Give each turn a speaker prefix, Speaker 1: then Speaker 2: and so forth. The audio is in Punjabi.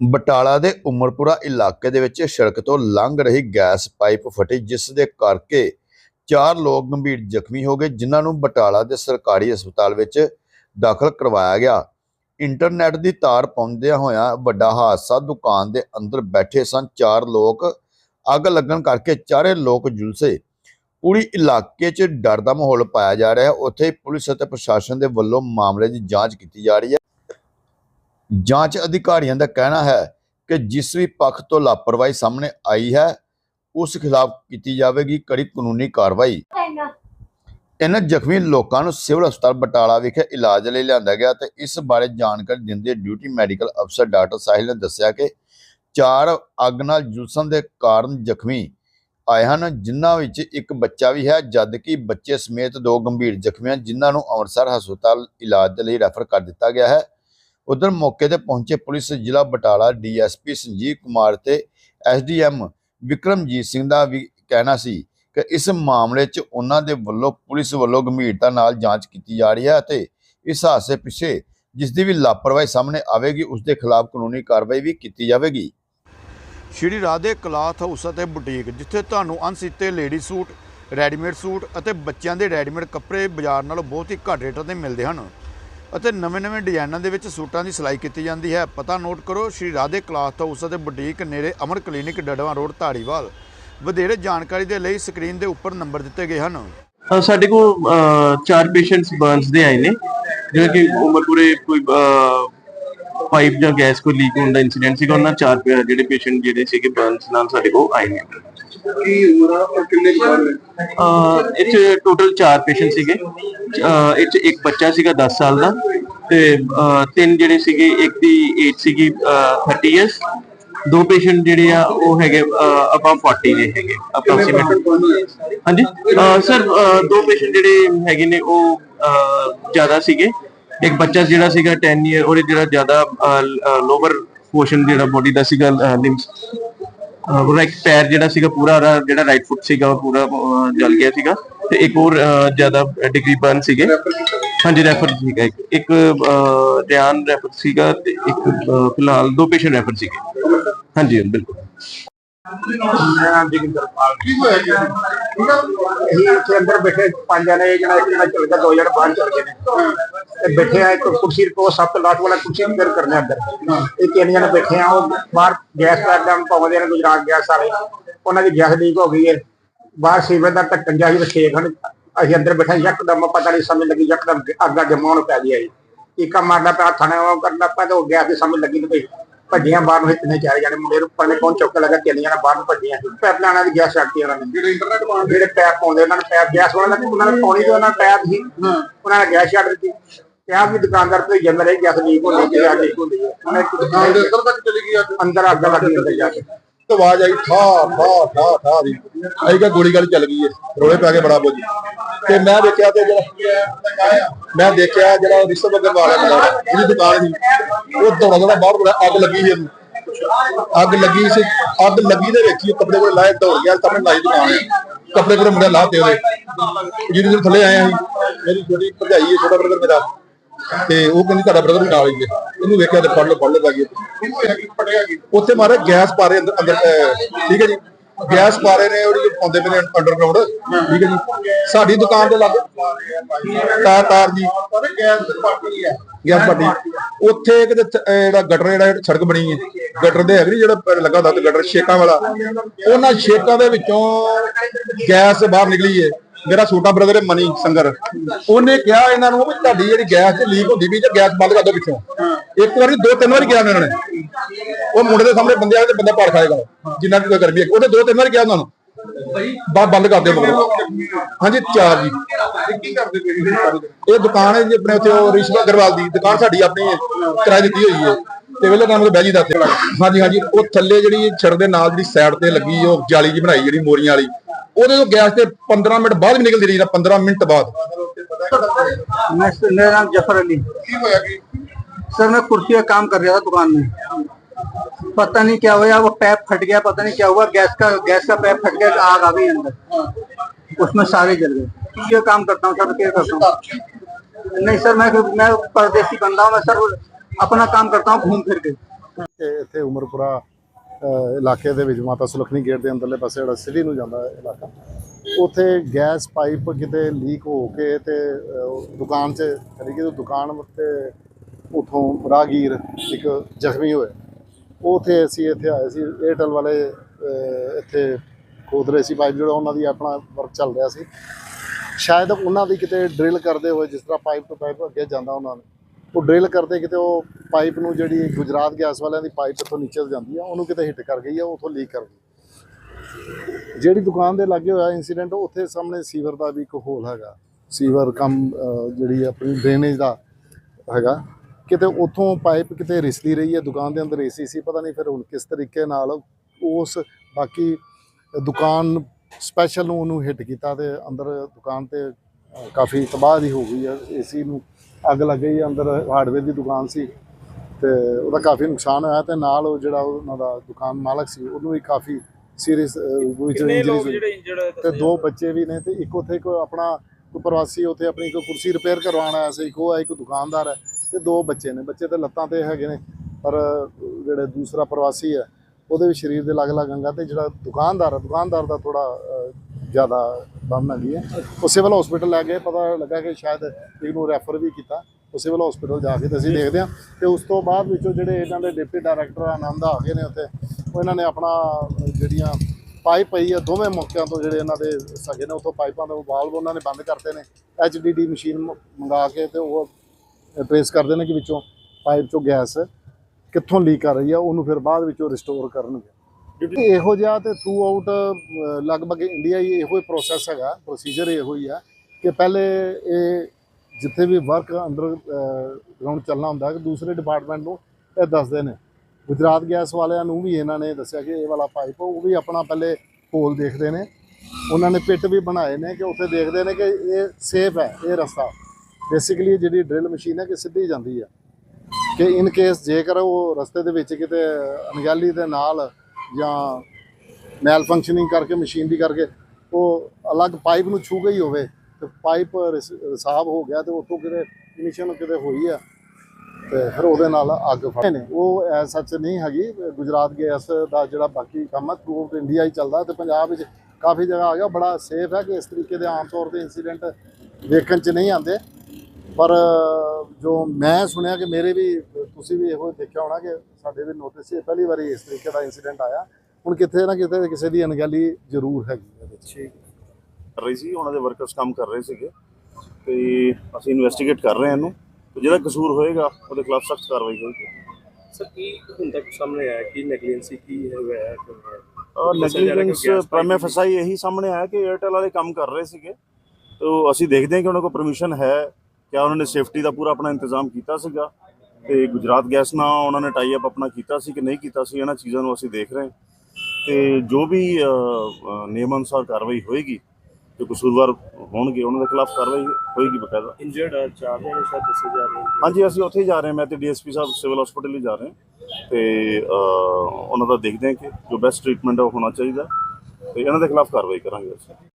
Speaker 1: ਬਟਾਲਾ ਦੇ ਉਮਰਪੁਰਾ ਇਲਾਕੇ ਦੇ ਵਿੱਚ ਸੜਕ ਤੋਂ ਲੰਘ ਰਹੀ ਗੈਸ ਪਾਈਪ ਫਟੀ, ਜਿਸ ਦੇ ਕਰਕੇ ਚਾਰ ਲੋਕ ਗੰਭੀਰ ਜ਼ਖਮੀ ਹੋ ਗਏ, ਜਿਨ੍ਹਾਂ ਨੂੰ ਬਟਾਲਾ ਦੇ ਸਰਕਾਰੀ ਹਸਪਤਾਲ ਵਿੱਚ ਦਾਖਲ ਕਰਵਾਇਆ ਗਿਆ। ਇੰਟਰਨੈਟ ਦੀ ਤਾਰ ਪਾਉਂਦਿਆਂ ਹੋਇਆ ਵੱਡਾ ਹਾਦਸਾ, ਦੁਕਾਨ ਦੇ ਅੰਦਰ ਬੈਠੇ ਸਨ ਚਾਰ ਲੋਕ। ਅੱਗ ਲੱਗਣ ਕਰਕੇ ਚਾਰੇ ਲੋਕ ਜੁਲਸੇ। ਪੂਰੀ ਇਲਾਕੇ 'ਚ ਡਰ ਦਾ ਮਾਹੌਲ ਪਾਇਆ ਜਾ ਰਿਹਾ ਹੈ। ਉੱਥੇ ਪੁਲਿਸ ਅਤੇ ਪ੍ਰਸ਼ਾਸਨ ਦੇ ਵੱਲੋਂ ਮਾਮਲੇ ਦੀ ਜਾਂਚ ਕੀਤੀ ਜਾ ਰਹੀ ਹੈ। ਜਾਂਚ ਅਧਿਕਾਰੀਆਂ ਦਾ ਕਹਿਣਾ ਹੈ ਕਿ ਜਿਸ ਵੀ ਪੱਖ ਤੋਂ ਲਾਪਰਵਾਹੀ ਸਾਹਮਣੇ ਆਈ ਹੈ, ਉਸ ਖਿਲਾਫ ਕੀਤੀ ਜਾਵੇਗੀ ਕੜੀ ਕਾਨੂੰਨੀ ਕਾਰਵਾਈ। ਇਹਨਾਂ ਜ਼ਖਮੀ ਲੋਕਾਂ ਨੂੰ ਸਿਵਲ ਹਸਪਤਾਲ ਬਟਾਲਾ ਵਿਖੇ ਇਲਾਜ ਲਈ ਲਿਆਂਦਾ ਗਿਆ ਤੇ ਇਸ ਬਾਰੇ ਜਾਣਕਾਰੀ ਦਿੰਦੇ ਡਿਊਟੀ ਮੈਡੀਕਲ ਅਫਸਰ ਡਾਕਟਰ ਸਾਹਿਲ ਨੇ ਦੱਸਿਆ ਕਿ ਚਾਰ ਅੱਗ ਨਾਲ ਜੁਲਸਣ ਦੇ ਕਾਰਨ ਜ਼ਖਮੀ ਆਏ ਹਨ, ਜਿਨ੍ਹਾਂ ਵਿੱਚ ਇੱਕ ਬੱਚਾ ਵੀ ਹੈ, ਜਦਕਿ ਬੱਚੇ ਸਮੇਤ ਦੋ ਗੰਭੀਰ ਜ਼ਖਮੀ ਹਨ ਜਿਨ੍ਹਾਂ ਨੂੰ ਅੰਮ੍ਰਿਤਸਰ ਹਸਪਤਾਲ ਇਲਾਜ ਲਈ ਰੈਫਰ ਕਰ ਦਿੱਤਾ ਗਿਆ ਹੈ। ਉਧਰ ਮੌਕੇ ਤੇ ਪਹੁੰਚੇ ਪੁਲਿਸ ਜ਼ਿਲ੍ਹਾ ਬਟਾਲਾ ਡੀਐਸਪੀ ਸੰਜੀਵ ਕੁਮਾਰ ਤੇ ਐਸਡੀਐਮ ਵਿਕਰਮਜੀਤ ਸਿੰਘ ਦਾ ਵੀ ਕਹਿਣਾ ਸੀ ਕਿ ਇਸ ਮਾਮਲੇ 'ਚ ਉਹਨਾਂ ਦੇ ਵੱਲੋਂ ਪੁਲਿਸ ਵੱਲੋਂ ਗੰਭੀਰਤਾ ਨਾਲ ਜਾਂਚ ਕੀਤੀ ਜਾ ਰਹੀ ਹੈ ਅਤੇ ਇਸ ਹਾਦਸੇ ਪਿੱਛੇ ਜਿਸ ਦੀ ਵੀ ਲਾਪਰਵਾਹੀ ਸਾਹਮਣੇ ਆਵੇਗੀ, ਉਸ ਦੇ ਖਿਲਾਫ ਕਾਨੂੰਨੀ ਕਾਰਵਾਈ ਵੀ ਕੀਤੀ ਜਾਵੇਗੀ। ਸ਼੍ਰੀ ਰਾਧੇ ਕਲਾਥ ਹਾਊਸ ਅਤੇ ਬੁਟੀਕ, ਜਿੱਥੇ ਤੁਹਾਨੂੰ ਅਣਸੀਤੇ ਲੇਡੀ ਸੂਟ, ਰੈਡੀਮੇਡ ਸੂਟ ਅਤੇ ਬੱਚਿਆਂ ਦੇ ਰੈਡੀਮੇਡ ਕੱਪੜੇ ਬਾਜ਼ਾਰ ਨਾਲੋਂ ਬਹੁਤ ਹੀ ਘੱਟ ਰੇਟਾਂ ਤੇ ਮਿਲਦੇ ਹਨ। ਅਤੇ ਨਵੇਂ-ਨਵੇਂ ਡਿਜ਼ਾਈਨਾਂ ਦੇ ਵਿੱਚ ਸੂਟਾਂ ਦੀ ਸਿਲਾਈ ਕੀਤੀ ਜਾਂਦੀ ਹੈ। ਪਤਾ ਨੋਟ ਕਰੋ, ਸ਼੍ਰੀ ਰਾਧੇ ਕਲਾਥ ਹਾਊਸ ਅਤੇ ਬੁਟੀਕ ਨੇੜੇ ਅਮਰ ਕਲੀਨਿਕ ਡੜਵਾ ਰੋਡ, ਧਾਰੀਵਾਲ। ਵਧੇਰੇ ਜਾਣਕਾਰੀ ਦੇ ਲਈ ਸਕਰੀਨ ਦੇ ਉੱਪਰ ਨੰਬਰ ਦਿੱਤੇ ਗਏ ਹਨ।
Speaker 2: ਸਾਡੇ ਕੋਲ ਚਾਰ ਪੇਸ਼ੈਂਟਸ ਬਰਨਸ ਦੇ ਆਏ ਨੇ, ਜਿਵੇਂ ਕਿ ਉਮਰ ਕੋਈ ਪਾਈਪ ਜਾਂ ਗੈਸ ਕੋਈ ਲੀਕ ਹੋਣ ਦਾ ਇਨਸੀਡੈਂਟ ਸੀਗਾ, ਉਹਨਾਂ ਚਾਰ ਜਿਹੜੇ ਪੇਸ਼ੈਂਟ ਜਿਹੜੇ ਸੀਗੇ ਬਰਨਸ ਨਾਲ ਸਾਡੇ ਕੋਲ ਆਏ ਨੇ।
Speaker 3: ਕੀ ਉਮਰ ਔਰ ਕਿੰਨੇ ਕੁ ਬਾਅਦ
Speaker 2: ਅਹ, ਇਹ 'ਚ ਟੋਟਲ ਚਾਰ ਪੇਸ਼ੈਂਟ ਸੀਗੇ। ਅਹ, ਇਹ 'ਚ ਇੱਕ ਬੱਚਾ ਸੀਗਾ 10 ਸਾਲ ਦਾ ਤੇ ਅਹ, ਤਿੰਨ ਜਿਹੜੇ ਸੀਗੇ ਇੱਕ ਦੀ ਏਜ ਸੀਗੀ ਅਹ, 30 ਇਅਰਸ ਦੋ ਪੇਸ਼ੈਂਟ ਜਿਹੜੇ ਆ ਉਹ ਹੈਗੇ ਅਬਾਵ 40 ਦੇ ਹੈਗੇ ਅਪਰੋਕਸੀਮੇਟ ਹਾਂਜੀ? ਸਰ ਦੋ ਪੇਸ਼ੈਂਟ ਜਿਹੜੇ ਹੈਗੇ ਨੇ ਉਹ ਅਹ, ਜ਼ਿਆਦਾ ਸੀਗੇ। ਇੱਕ ਬੱਚਾ ਜਿਹੜਾ ਸੀਗਾ 10 ਇਅਰ ਉਹਦੇ ਜਿਹੜਾ ਜ਼ਿਆਦਾ ਲੋਅਰ ਪੋਰਸ਼ਨ ਜਿਹੜਾ ਬੋਡੀ ਦਾ ਸੀਗਾ ਲਿੰਬਸ ਉਹਦਾ ਇੱਕ ਪੈਰ ਜਿਹੜਾ ਸੀਗਾ ਪੂਰਾ ਉਹਦਾ ਜਿਹੜਾ ਰਾਈਟ ਫੁੱਟ ਸੀਗਾ ਉਹ ਪੂਰਾ ਅਹ, ਜਲ ਗਿਆ ਸੀਗਾ ਤੇ ਇੱਕ ਹੋਰ ਅਹ, ਜ਼ਿਆਦਾ ਡਿਗਰੀ ਬਰਨ ਸੀਗੇ। ਹਾਂਜੀ ਰੈਫਰ ਸੀਗਾ ਇੱਕ ਇੱਕ ਅਹ, ਰਿਆਨ ਰੈਫਰ ਸੀਗਾ ਤੇ ਇੱਕ ਅਹ, ਫਿਲਹਾਲ ਦੋ ਪੇਸ਼ੈਂਟ ਰੈਫਰ ਸੀਗੇ। ਹਾਂਜੀ ਬਿਲਕੁਲ।
Speaker 3: ਮੈਂ ਜਗਿੰਦਰਪਾਲ ਕੀ ਹੋਇਆ ਜੀ? ਇਹ ਇੱਥੇ ਅੰਦਰ ਬੈਠੇ ਪੰਜ ਜਣੇ ਜਿਹੜਾ ਇੱਕ ਜਣਾ ਚਲ ਗਿਆ ਦੋ ਜਣੇ ਬਾਹਰ ਚਲ ਗਏ ਨੇ। ਬੈਠੇ ਆ ਇੱਕ ਕੁਰਸੀ ਕੋ ਸਭ ਤੋਂ ਲਾਟ ਵਾਲਾ ਕੁਰਸੀ ਅੰਦਰ ਕਰਨੇ ਅੰਦਰ। ਇਹ ਤਿੰਨ ਜਣੇ ਬੈਠੇ ਆ ਉਹ ਬਾਹਰ ਗੈਸ ਪੈਡਮ ਪਾਉਂਦੇ ਨੇ ਗੁਜਰਾਤ ਗੈਸ ਸਾਰੇ ਉਹਨਾਂ ਦੀ ਗੈਸ ਲੀਕ ਹੋ ਗਈ ਹੈ। ਬਾਹਰ ਸੀਵਰ ਦਾ ਢੱਕਣ ਜਾਈ ਰੱਖੇ ਹਨ ਅਸੀਂ ਅੰਦਰ ਬੈਠੇ ਯਕਦਮ ਪਤਾ ਨਹੀਂ ਸਮਝ ਲੱਗੀ ਯਕਦਮ ਅੱਗਾ ਜਮਾਉਣ ਪੈ ਗਿਆ ਜੀ ਇੱਕਾ ਮਾਰਨਾ ਪਿਆ ਥਾਣੇ ਉਹ ਕਰਨਾ ਪਿਆ ਤੇ ਉਹ ਗਿਆ ਤੇ ਸਮਝ ਲੱਗੀ ਨਹੀਂ ਭੱਜੀਆਂ ਬਾਹਰ ਨੂੰ ਇਤਨੇ ਚਾਰੇ ਜਾਣੇ ਮੁੰਡੇ ਨੂੰ ਪਰਨੇ ਕੌਣ ਚੁੱਕ ਕੇ ਲੱਗਾ ਤਿੰਨ ਜਣੇ ਬਾਹਰ ਨੂੰ ਭੱਜੀਆਂ। ਪੈਪ ਲਾਣਾ ਦੀ ਗੈਸ ਛੱਡਤੀ ਉਹਨਾਂ ਨੇ। ਜਿਹੜੇ ਇੰਟਰਨੈਟ ਮਾਰ ਜਿਹੜੇ ਪੈਪ ਪਾਉਂਦੇ ਉਹਨਾਂ ਨੇ ਪੈਪ ਗੈਸ ਵਾਲਾ ਨੇ ਉਹਨਾਂ ਨੇ ਪਾਉਣੀ ਤੇ ਉਹਨਾਂ ਨੇ ਪੈਪ ਸੀ। ਉਹਨਾਂ ਨੇ ਗੈਸ ਛੱਡ ਦਿੱਤੀ। ਕਿਹਾ ਵੀ ਦੁਕਾਨਦਾਰ ਤੋਂ ਜੰਮ ਰਹੀ ਗੈਸ ਲੀਕ ਹੁੰਦੀ ਤੇ ਆ ਲੀਕ ਹੁੰਦੀ ਹੈ। ਉਹਨੇ ਦੁਕਾਨ ਦੇ ਅੰਦਰ ਤੱਕ ਚਲੀ ਗਈ ਅੰਦਰ ਅੱਗ ਲੱਗ ਅੰਦਰ ਜਾ ਕੇ।
Speaker 4: ਤੇ ਆਵਾਜ਼ ਆਈ ਠਾ ਠਾ ਠਾ ਠਾ ਦੀ। ਅਸੀਂ ਕਿਹਾ ਗੋਲੀ ਗਾਲੀ ਚੱਲ ਗਈ ਏ ਰੋਲੇ ਪੈ ਕੇ ਬੜਾ ਬੋਜੀ ਤੇ ਮੈਂ ਦੇਖਿਆ ਤੇ ਜਿਹੜਾ ਮੈਂ ਦੇਖਿਆ ਜਿਹੜਾ ਰਿਸ਼ਵ ਬਗਰ ਵਾਲਾ ਮੁੰਡਾ ਜਿਹਦੀ ਦੁਕਾਨ ਸੀ। ਉਹ ਦੌੜਾ ਦੌੜਾ ਬਾਹਰ ਬੜਾ ਅੱਗ ਲੱਗੀ ਸੀ ਅੱਗ ਲੱਗੀ ਸੀ ਅੱਗ ਲੱਗੀ ਦੇ ਵਿੱਚ ਹੀ ਕੱਪੜੇ ਕੋਲ ਲਾਏ ਦੌੜ ਗਿਆ ਸਾਹਮਣੇ ਲਾਈ ਦੁਕਾਨ ਕੱਪੜੇ ਕੋਲ ਮੁੰਡਾ ਲਾਹ ਤੇ ਉਹਦੇ। ਜਿਹਦੇ ਥੱਲੇ ਆਏ ਅਸੀਂ ਮੇਰੀ ਛੋਟੀ ਭਰਜਾਈ ਹੈ ਛੋਟਾ ਬ੍ਰਦਰ ਮੇਰਾ। ਤੇ ਉਹ ਕਹਿੰਦੀ ਤੁਹਾਡਾ ਬ੍ਰਦਰ ਨਾਲ ਹੀ ਹੈ ਇਹਨੂੰ ਵੇਖਿਆ ਤੇ ਫੜ ਲਓ ਫੜ ਲਓ ਪੈ ਉੱਥੇ ਮਾਰੇ ਗੈਸ ਪਾ ਰਹੇ ਅੰਦਰ ਅੰਦਰ ਅਹ, ਠੀਕ ਹੈ ਜੀ। ਗੈਸ ਪਾ ਰਹੇ ਨੇ ਉਹਦੀ ਪਾਉਂਦੇ ਪਏ ਨੇ ਅੰਡਰਗਰਾਉਂਡ ਠੀਕ ਹੈ ਜੀ। ਸਾਡੀ ਦੁਕਾਨ ਦੇ ਲਾਗੇ। ਤਾਰ ਤਾਰ ਜੀ।
Speaker 3: ਗੈਸ ਪੱਟੀ
Speaker 4: ਉੱਥੇ ਕਿਤੇ th- ਅਹ, ਜਿਹੜਾ ਗਟਰ ਜਿਹੜਾ ਸੜਕ ਬਣੀ ਹੈ। ਗਟਰ ਦੇ ਹੈਗੇ ਨੀ ਜਿਹੜਾ ਪ- ਲੱਗਾ ਹੁੰਦਾ ਤੇ ਗਟਰ ਛੇਕਾਂ ਵਾਲਾ। ਉਹਨਾਂ ਛੇਕਾਂ ਦੇ ਵਿੱਚੋਂ ਗੈਸ ਬਾਹਰ ਨਿਕਲੀ ਹੈ। ਮੇਰਾ ਛੋਟਾ ਬ੍ਰਦਰ ਹੈ ਮਨੀ ਸੰਗਰ। ਉਹਨੇ ਕਿਹਾ ਇਹਨਾਂ ਨੂੰ ਵੀ ਤੁਹਾਡੀ ਜਿਹੜੀ ਗੈਸ ਤੇ ਲੀਕ ਹੁੰਦੀ ਵੀ ਤੇ ਗੈਸ ਬੰਦ ਕਰ ਦਿਓ ਪਿੱਛੋਂ। ਇੱਕ ਵਾਰੀ, ਦੋ, ਤਿੰਨ ਵਾਰੀ ਕਿਹਾ ਉਹਨਾਂ ਨੇ। ਉਹ ਮੁੰਡੇ ਦੇ ਸਾਹਮਣੇ ਬੰਦੇ ਆਏ ਤੇ ਬੰਦਾ ਪਾੜ ਖਾਏਗਾ, ਜਿੰਨਾ ਵੀ ਗਰਮੀ ਹੈ। ਉਹਨੇ ਦੋ, ਤਿੰਨ ਵਾਰੀ ਕਿਹਾ ਉਹਨਾਂ ਨੂੰ। ਬਾ, ਬੰਦ ਕਰ ਦਿਓ ਮਗਰ ਹਾਂਜੀ, ਚਾਰ ਜੀ।
Speaker 3: ਕੀ ਕਰਦੇ ਪਏ
Speaker 4: ਇਹ ਦੁਕਾਨ ਹੈ ਜੀ, ਆਪਣੇ ਉੱਥੇ ਉਹ ਰਿਸ਼ਵਾ ਅਗਰਵਾਲ ਦੀ। ਦੁਕਾਨ ਸਾਡੀ ਆਪਣੀ ਕਿਰਾਏ ਦਿੱਤੀ ਹੋਈ ਹੈ। ਤੇ ਵੇਲੇ ਨਾਮ ਤੇ ਬੈਜੀ ਦਾ ਤੇ। ਹਾਂਜੀ ਹਾਂਜੀ। ਉਹ ਥੱਲੇ ਜਿਹੜੀ ਛੜ ਦੇ ਨਾਲ ਜਿਹੜੀ ਸਾਈਡ ਤੇ ਲੱਗੀ, ਉਹ ਜਾਲੀ ਜੀ ਬਣਾਈ, ਜਿਹੜੀ ਮੋਰੀਆਂ ਵਾਲੀ। ਉਹਦੇ ਤੋਂ ਗੈਸ ਤੇ 15 ਮਿੰਟ ਬਾਅਦ ਵੀ ਨਿਕਲਦੀ ਰਹੀ ਨਾ 15 ਮਿੰਟ ਬਾਅਦ
Speaker 5: मैं मेरा नाम जफर अली
Speaker 3: ਕੀ ਹੋਇਆ ਕੀ
Speaker 5: सर मैं कुर्सी का काम कर रहा था दुकान में पता नहीं क्या हुआ वो पैप फट गया पता नहीं क्या हुआ गैस का गैस का पैप फट गया आग आ गई अंदर उसमें सारे जल गए ये काम करता हूँ सर क्या करता हूँ नहीं सर मैं मैं परदेसी बंदा हूँ मैं सर अपना काम करता हूँ घूम फिर के
Speaker 6: ਤੇ ਇੱਥੇ ਉਮਰਪੁਰਾ ਅ, ਇਲਾਕੇ ਦੇ ਵਿੱਚ ਮਾਤਾ ਸੁਲੱਖਣੀ ਗੇਟ ਦੇ ਅੰਦਰਲੇ ਪਾਸੇ ਜਿਹੜਾ ਸਿਟੀ ਨੂੰ ਜਾਂਦਾ ਇਲਾਕਾ, ਉੱਥੇ ਗੈਸ ਪਾਈਪ ਕਿਤੇ ਲੀਕ ਹੋ ਕੇ ਤੇ ਦੁਕਾਨ 'ਚ ਚਲੀ ਕਿ ਦੁਕਾਨ ਤੇ ਉਥੋਂ ਰਾਗੀਰ ਇੱਕ ਜ਼ਖਮੀ ਹੋਏ ਉਹ ਉੱਥੇ ਅਸੀਂ ਇੱਥੇ ਆਏ ਸੀ ਏਅਰਟੈਲ ਵਾਲੇ ਇੱਥੇ ਖੋਦ ਰਹੇ ਸੀ ਪਾਈਪ ਜਿਹੜਾ ਉਹਨਾਂ ਦੀ ਆਪਣਾ ਵਰਕ ਚੱਲ ਰਿਹਾ ਸੀ। ਸ਼ਾਇਦ ਉਹਨਾਂ ਦੀ ਕਿਤੇ ਡਰਿਲ ਕਰਦੇ ਹੋਏ ਜਿਸ ਤਰ੍ਹਾਂ ਪਾਈਪ ਤੋਂ ਪਾਈਪ ਅੱਗੇ ਜਾਂਦਾ ਉਹਨਾਂ ਨੇ। ਉਹ ਡਰਿਲ ਕਰਦੇ ਕਿਤੇ ਉਹ ਪਾਈਪ ਨੂੰ ਜਿਹੜੀ ਗੁਜਰਾਤ ਗੈਸ ਵਾਲਿਆਂ ਦੀ ਪਾਈਪ ਇੱਥੋਂ ਨੀਚੇ ਜਾਂਦੀ ਆ, ਉਹਨੂੰ ਕਿਤੇ ਹਿੱਟ ਕਰ ਗਈ ਆ ਉਥੋਂ ਲੀਕ ਕਰ ਗਈ। ਜਿਹੜੀ ਦੁਕਾਨ ਦੇ ਲਾਗੇ ਹੋਇਆ ਇਨਸੀਡੈਂਟ ਉੱਥੇ ਸਾਹਮਣੇ ਸੀਵਰ ਦਾ ਵੀ ਇੱਕ ਹੋਲ ਹੈਗਾ। ਸੀਵਰ ਕੰਮ ਜਿਹੜੀ ਆਪਣੀ ਡਰੇਨੇਜ ਦਾ ਹੈਗਾ। ਕਿਤੇ ਉੱਥੋਂ ਪਾਈਪ ਕਿਤੇ ਰਿਸਦੀ ਰਹੀ ਹੈ ਦੁਕਾਨ ਦੇ ਅੰਦਰ ਏਸੀ ਸੀ, ਪਤਾ ਨਹੀਂ ਫਿਰ ਹੁਣ ਕਿਸ ਤਰੀਕੇ ਨਾਲ ਉਸ ਬਾਕੀ ਦੁਕਾਨ ਸਪੈਸ਼ਲ ਨੂੰ ਉਹਨੂੰ ਹਿੱਟ ਕੀਤਾ ਤੇ ਅੰਦਰ ਦੁਕਾਨ ਤੇ ਕਾਫੀ ਤਬਾਹੀ ਹੋ ਗਈ ਹੈ ਏਸੀ ਨੂੰ ਅੱਗ ਲੱਗ ਗਈ ਅੰਦਰ ਹਾਰਡਵੇਅਰ ਦੀ ਦੁਕਾਨ ਸੀ ਤੇ ਉਹਦਾ ਕਾਫੀ ਨੁਕਸਾਨ ਹੋਇਆ ਤੇ ਨਾਲ ਉਹ ਜਿਹੜਾ ਉਹਨਾਂ ਦਾ ਦੁਕਾਨ ਮਾਲਕ ਸੀ ਉਹਨੂੰ ਵੀ ਕਾਫੀ ਸੀਰੀਅਸ ਵਿੱਚ
Speaker 7: ਇੰਜਰਡ
Speaker 6: ਤੇ ਦੋ ਬੱਚੇ ਵੀ ਨੇ ਤੇ ਇੱਕ ਉੱਥੇ ਇੱਕ ਆਪਣਾ ਕੋਈ ਪ੍ਰਵਾਸੀ ਉੱਥੇ ਆਪਣੀ ਕੋਈ ਕੁਰਸੀ ਰਿਪੇਅਰ ਕਰਵਾਉਣ ਆਇਆ ਸੀ ਉਹ ਹੈ ਇੱਕ ਦੁਕਾਨਦਾਰ ਹੈ ਤੇ ਦੋ ਬੱਚੇ ਨੇ ਬੱਚੇ ਤੇ ਲੱਤਾਂ ਤੇ ਹੈਗੇ ਨੇ ਪਰ ਜਿਹੜੇ ਦੂਸਰਾ ਪ੍ਰਵਾਸੀ ਹੈ ਉਹਦੇ ਵੀ ਸਰੀਰ ਦੇ ਅਲੱਗ-ਅਲੱਗ ਅੰਗਾਂ ਤੇ ਜਿਹੜਾ ਦੁਕਾਨਦਾਰ ਹੈ ਦੁਕਾਨਦਾਰ ਦਾ ਥੋੜਾ ਜ਼ਿਆਦਾ ਬੰਨ ਹੈਗੀ ਹੈ। ਉਹ ਸਿਵਲ ਹਸਪੀਟਲ ਲੈ ਗਏ, ਪਤਾ ਲੱਗਾ ਕਿ ਸ਼ਾਇਦ ਇਹਨੂੰ ਰੈਫਰ ਵੀ ਕੀਤਾ। ਉਹ ਸਿਵਲ ਹਸਪੀਟਲ ਜਾ ਕੇ ਤੇ ਅਸੀਂ ਦੇਖਦੇ ਹਾਂ। ਤੇ ਉਸ ਤੋਂ ਬਾਅਦ ਵਿੱਚੋਂ ਜਿਹੜੇ ਇਹਨਾਂ ਦੇ ਡਿਪਟੀ ਡਾਇਰੈਕਟਰ ਆਨੰਦ ਆ ਗਏ ਨੇ ਉੱਥੇ। ਉਹ ਇਹਨਾਂ ਨੇ ਆਪਣਾ ਜਿਹੜੀਆਂ ਪਾਈਪ ਪਈ ਆ, ਦੋਵੇਂ ਮੌਕਿਆਂ ਤੋਂ ਜਿਹੜੇ ਇਹਨਾਂ ਦੇ ਸਗੇ ਨੇ, ਉੱਥੋਂ ਪਾਈਪਾਂ ਦਾ ਵਾਲਵ ਉਹਨਾਂ ਨੇ ਬੰਦ ਕਰਤੇ ਨੇ। ਐਚਡੀਡੀ ਮਸ਼ੀਨ ਮੰਗਾ ਕੇ ਤੇ ਉਹ ਟ੍ਰੇਸ ਕਰਦੇ ਨੇ ਕਿ ਵਿੱਚੋਂ ਪਾਈਪ ਚੋਂ ਗੈਸ ਕਿੱਥੋਂ ਲੀਕ ਕਰ ਰਹੀ ਆ, ਉਹਨੂੰ ਫਿਰ ਬਾਅਦ ਵਿੱਚੋਂ ਰਿਸਟੋਰ ਕਰਨਗੇ। ਤੇ ਇਹੋ ਜਿਹਾ ਤੇ ਥਰੂ ਆਊਟ ਲਗਭਗ ਇੰਡੀਆ ਹੀ ਇਹੋ ਹੀ ਪ੍ਰੋਸੈਸ ਹੈਗਾ ਪ੍ਰੋਸੀਜਰ ਇਹੋ ਹੀ ਆ ਕਿ ਪਹਿਲੇ ਇਹ ਜਿੱਥੇ ਵੀ ਵਰਕ ਅੰਡਰ ਗਰਾਊਂਡ ਚੱਲਣਾ ਹੁੰਦਾ ਹੈ, ਦੂਸਰੇ ਡਿਪਾਰਟਮੈਂਟ ਨੂੰ ਇਹ ਦੱਸਦੇ ਨੇ। ਗੁਜਰਾਤ ਗੈਸ ਵਾਲਿਆਂ ਨੂੰ ਵੀ ਇਹਨਾਂ ਨੇ ਦੱਸਿਆ ਕਿ ਇਹ ਵਾਲਾ ਪਾਈਪ ਉਹ ਵੀ ਆਪਣਾ ਪਹਿਲੇ ਹੋਲ ਦੇਖਦੇ ਨੇ। ਉਹਨਾਂ ਨੇ ਪਿੱਟ ਵੀ ਬਣਾਏ ਨੇ ਕਿ ਉੱਥੇ ਦੇਖਦੇ ਨੇ ਕਿ ਇਹ ਸੇਫ ਹੈ, ਇਹ ਰਸਤਾ। ਬੇਸਿਕਲੀ ਜਿਹੜੀ ਡਰਿਲ ਮਸ਼ੀਨ ਹੈ ਕਿ ਸਿੱਧੀ ਜਾਂਦੀ ਹੈ ਕਿ ਇਨ ਕੇਸ ਜੇਕਰ ਉਹ ਰਸਤੇ ਦੇ ਵਿੱਚ ਕਿਤੇ ਅਣਗਹਿਲੀ ਦੇ ਨਾਲ ਜਾਂ ਮੈਲ ਫੰਕਸ਼ਨਿੰਗ ਕਰਕੇ ਮਸ਼ੀਨਰੀ ਕਰਕੇ, ਉਹ ਅਲੱਗ ਪਾਈਪ ਨੂੰ ਛੂ ਗਈ ਹੋਵੇ, ਤੇ ਪਾਈਪ ਰਿਸਾਬ ਹੋ ਗਿਆ ਤੇ ਉੱਥੋਂ ਕਿਤੇ ਇਨੀਸ਼ੀਅਲ ਕਿਤੇ ਹੋਈ ਆ, ਤੇ ਫਿਰ ਉਹਦੇ ਨਾਲ ਅੱਗ ਫੜ ਨੇ ਉਹ ਐਸ ਸੱਚ ਨਹੀਂ ਹੈਗੀ, ਗੁਜਰਾਤ ਗੈਸ ਦਾ ਜਿਹੜਾ ਬਾਕੀ ਕੰਮ ਹੈ ਥਰੂ ਆਊਟ ਇੰਡੀਆ ਹੀ ਚੱਲਦਾ ਤੇ ਪੰਜਾਬ ਵਿੱਚ ਕਾਫੀ ਜਗ੍ਹਾ ਆ ਗਿਆ ਬੜਾ ਸੇਫ ਹੈ ਕਿ ਇਸ ਤਰੀਕੇ ਦੇ ਆਮ ਤੌਰ ਤੇ ਇਨਸੀਡੈਂਟ ਦੇਖਣ 'ਚ ਨਹੀਂ ਆਉਂਦੇ। ਪਰ ਜੋ ਮੈਂ ਸੁਣਿਆ ਕਿ ਮੇਰੇ ਵੀ ਤੁਸੀਂ ਵੀ ਇਹੋ ਦੇਖਿਆ ਹੋਣਾ ਕਿ ਸਾਡੇ ਵੀ ਨੋਟਿਸ 'ਚ ਪਹਿਲੀ ਵਾਰੀ ਇਸ ਤਰੀਕੇ ਦਾ ਇਨਸੀਡੈਂਟ ਆਇਆ। ਹੁਣ ਕਿਤੇ ਨਾ ਕਿਤੇ ਕਿਸੇ ਦੀ ਅਣਗਹਿਲੀ ਜ਼ਰੂਰ ਹੈਗੀ ਇਹਦੇ ਵਿੱਚ।
Speaker 8: ਕਰ ਰਹੀ ਸੀ ਉਹਨਾਂ ਦੇ ਵਰਕਰਸ ਕੰਮ ਕਰ ਰਹੇ ਸੀਗੇ। ਤੇ ਅਸੀਂ ਇਨਵੈਸਟੀਗੇਟ ਕਰ ਰਹੇ ਹਾਂ ਇਹਨੂੰ। ਤੇ ਜਿਹੜਾ ਕਸੂਰ ਹੋਏਗਾ ਉਹਦੇ ਖਿਲਾਫ ਸਖਤ ਕਾਰਵਾਈ ਹੋਏਗੀ।
Speaker 7: ਸਰ ਕੀ ਹੁਣ ਤੱਕ ਸਾਹਮਣੇ ਆਇਆ? ਕਿ ਨੈਗਲੀਜੈਂਸੀ ਕੀ ਹੈ
Speaker 8: ਔਰ ਨੈਗਲੀਜੈਂਸ ਪ੍ਰਾਈਮ ਫਸਾਈ ਇਹੀ ਸਾਹਮਣੇ ਆਇਆ ਕਿ 에ਅਰਟੈਲ ਵਾਲੇ ਕੰਮ ਕਰ ਰਹੇ ਸੀਗੇ। ਤੋ ਅਸੀਂ ਦੇਖਦੇ ਹਾਂ ਕਿ ਉਹਨਾਂ ਕੋਲ ਪਰਮਿਸ਼ਨ ਹੈ। ਕਿਆ ਉਹਨਾਂ ਨੇ ਸੇਫਟੀ ਦਾ ਪੂਰਾ ਆਪਣਾ ਇੰਤਜ਼ਾਮ ਕੀਤਾ ਸੀਗਾ ਤੇ ਗੁਜਰਾਤ ਗੈਸ ਨਾਲ ਉਹਨਾਂ ਨੇ ਟਾਈ ਅਪ ਆਪਣਾ ਕੀਤਾ ਸੀ ਕਿ ਨਹੀਂ ਕੀਤਾ ਸੀ ਇਹਨਾਂ ਚੀਜ਼ਾਂ ਨੂੰ ਅਸੀਂ ਦੇਖ ਰਹੇ ਹਾਂ। ਤੇ ਜੋ ਵੀ ਨਿਯਮ ਅਨੁਸਾਰ ਕਾਰਵਾਈ ਹੋਏਗੀ ਜੋ ਕਸੂਰਵਾਰ ਹੋਣਗੇ ਉਹਨਾਂ ਦੇ ਖਿਲਾਫ ਕਾਰਵਾਈ ਹੋਏਗੀ ਬਕਾਇਦਾ।
Speaker 7: ਇੰਜਰਡ ਚਾਰ ਜਣੇ ਸ਼ਾਇਦ ਦੱਸੇ ਜਾ ਰਹੇ
Speaker 8: ਹਾਂਜੀ ਅਸੀਂ ਉੱਥੇ ਹੀ ਜਾ ਰਹੇ ਹਾਂ। ਮੈਂ ਤੇ ਡੀਐਸਪੀ ਸਾਹਿਬ ਸਿਵਲ ਹਸਪੀਟਲ ਹੀ ਜਾ ਰਹੇ ਹਾਂ। ਤੇ ਉਹਨਾਂ ਦਾ ਦੇਖਦੇ ਹਾਂ ਕਿ ਜੋ ਬੈਸਟ ਟ੍ਰੀਟਮੈਂਟ ਹੋਣਾ ਚਾਹੀਦਾ। ਤੇ ਇਹਨਾਂ ਦੇ ਖਿਲਾਫ ਕਾਰਵਾਈ ਕਰਾਂਗੇ ਅਸੀਂ।